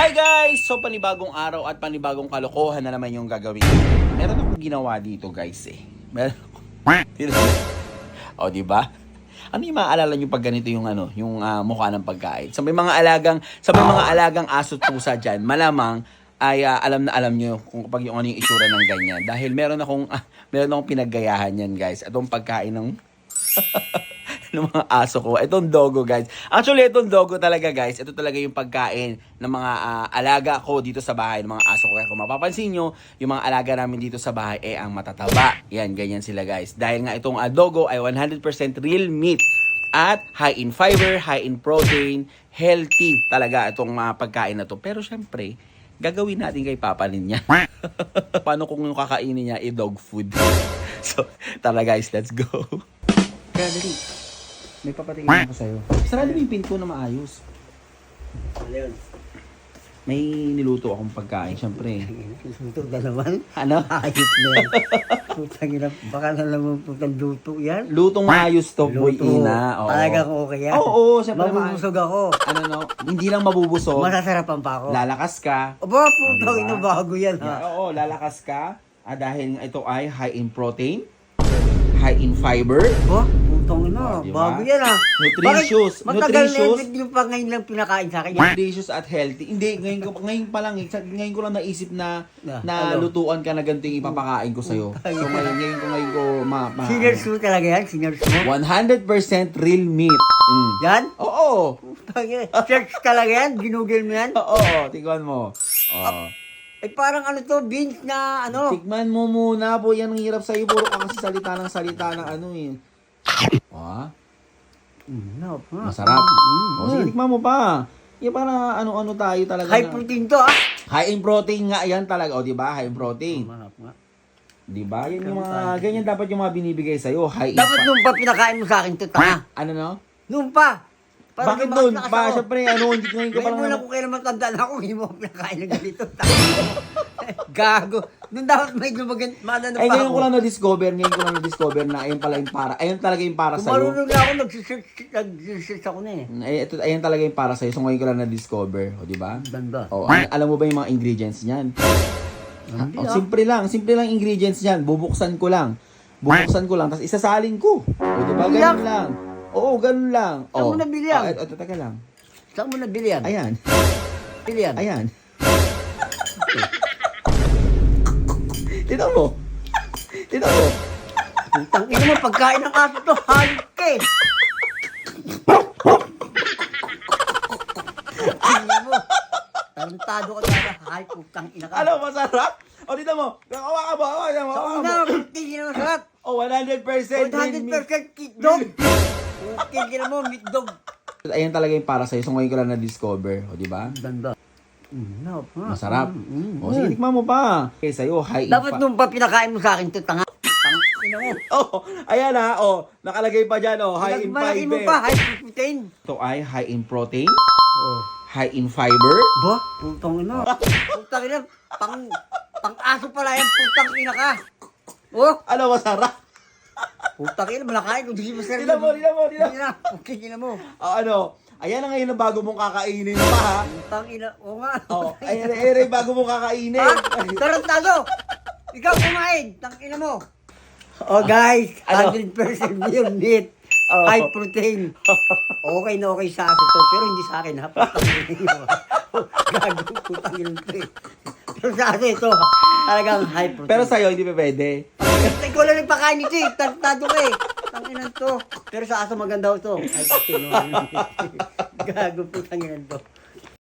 Hi guys! So panibagong araw at panibagong kalokohan na naman yung gagawin. Meron akong ginawa dito guys eh. Meron O, di ba? Ano yung maaalala nyo pag ganito yung ano, yung ah, mukha ng pagkain? Sa may mga alagang, sa may mga alagang aso at pusa diyan, malamang ay ah, alam na alam nyo kung kapag yung ano yung itsura ng ganyan. Dahil meron akong ah, meron akong pinaggayahan yan guys. Itong pagkain ng ng mga aso ko. Itong dogo, guys. Actually, itong dogo talaga, guys. Ito talaga yung pagkain ng mga ah, alaga ko dito sa bahay, ng mga aso ko. Kaya kung mapapansin nyo, yung mga alaga namin dito sa bahay, eh, ang matataba. Yan, ganyan sila, guys. Dahil nga itong ah, dogo ay 100% real meat at high in fiber, high in protein, healthy talaga itong mga pagkain na to. Pero syempre, gagawin natin kay Papa niya. Paano kung yung kakainin niya i dog food? so, tara guys, let's go. Dali, may papatingin ako sa'yo. Sarado mo yung pinto na maayos. Ano yun? May niluto akong pagkain, syempre. Luto na naman. Ano? Ayos na yan. Putang ina. Baka na naman putang luto yan. Lutong maayos to, boy Luto. ina. Oo. Talagang okay yan. Oo, oo, syempre Mabubusog ako. Ano no, hindi lang mabubusog, Masasarapan pa ako. lalakas ka. Aba, putang ina bago yan Yeah, ha. oo, lalakas ka. Ah, dahil ito ay high in protein, high in fiber, Aba, putang ina. Oh, diba? Bago yan ha. Nutritious. Bakit matagal na Nutritious. yun yung pa ngayon lang pinakain sa akin. nutritious at healthy. Hindi, ngayon, ko, ngayon pa lang, eh, sa- ngayon ko lang naisip na, Na, na ano? lutuan ka na ganito yung ipapakain ko sa'yo. So, ngayon, ngayon ko, ngayon ko, ma, ma, Seniors mo talaga yan? Seniors mo? 100% real meat. Mm. Yan? Oo. Putang ina. Search talaga yan? Ginugel mo yan? Oo, tignan mo. Oo. Eh parang ano to, beans na ano. Tikman mo muna po. Yan ang hirap sa'yo. Puro ka kasi salita ng salita ng ano eh. Ah, Mm, no, masarap. Mm, O, sige, tikman mo pa. Yan para ano-ano tayo talaga. High na- protein to ah. High in protein nga yan talaga. O, di ba? High in protein. Manap nga. Di ba? Yan yung mga, ganyan dapat yung mga binibigay sa'yo. High in Dapat fa- nung pa pinakain mo sa akin to, tanga. Ano no? Nung pa. Para Bakit doon? ako. syempre, ano, hindi ngayon ko pa Ngayon lang mo lang kung kailan matandaan ako, hindi mo ako pinakain ng ganito. tanga. Gago. Nung dapat may lumagan, maano Eh, pa ngayon ako. ko lang na-discover, ngayon ko lang na-discover na ayun pala yung para, ayun talaga yung para sa'yo. marunong na ako, nagsisearch, nagsisearch ako na eh. Eh, ito, ayun talaga yung para sa'yo. So, ngayon ko lang na-discover. O, di ba? Ganda. O, ano- alam mo ba yung mga ingredients niyan? Hindi O, ah. simple lang. Simple lang ingredients niyan. Bubuksan ko lang. Bubuksan ko lang. Tapos isasalin ko. O, di ba? Ganun lang. lang. Oo, ganun lang. Saan O. mo nabili yan? O, eto, eto, teka lang. Saan mo nabili yan? Ayan. Bili yan? Ayan. Tignan mo. Putang ina mo, pagkain ng aso to, hayop ka eh. Tingnan mo. Tarantado ka talaga, hayop, putang ina ka. Ano, masarap? O, tignan mo. Hawa ka ba? Hawa ka mo. Sa hawa ka una, mo. tingin na masarap. O, 100% green meat. 100% meat dog. Tingin mo, meat dog. Ayan talaga yung para sa'yo. So, ngayon ko lang na-discover. O, di ba? Ganda. Mm, no, ha. Masarap. Mm, mm, O, sige, mm. tikman mo pa. Okay, sa'yo, high in Dapat fa- nung pa pinakain mo sa akin to, tanga. Mo. Oh, ayan ha. Oh, nakalagay pa dyan. Oh, high in Malaki mo fiber. pa, high protein. Ito ay high in protein, Oh. high in fiber. Ba? Putang ina. Putang ina. Pang, pang aso pala yan. Putang ina ka. Oh. Ano, masarap? Putang ina. Malakain. Kung di mo sir. Tignan mo, tignan mo, tignan. Ina. Okay, ina mo. Oh, ano, ayan na ngayon ang bago mong kakainin pa ha. Putang ina. Oo nga. Oh, ayan na ayan na yung bago mong kakainin. Ha? Tarantado. Ikaw kumain. Tang ina mo. Oh guys, Ano? 100% yung meat. Oh. High protein. Okay na okay sa aso to, pero hindi sa akin ha. Gago, putang ina to eh. Pero sa aso ito, talagang high protein. Pero sa'yo, hindi pa pwede. Ikaw lang yung pakain nito eh. Tartado ka eh. Tanginan to. Pero sa aso maganda to. Pati no. Gago po tanginan to.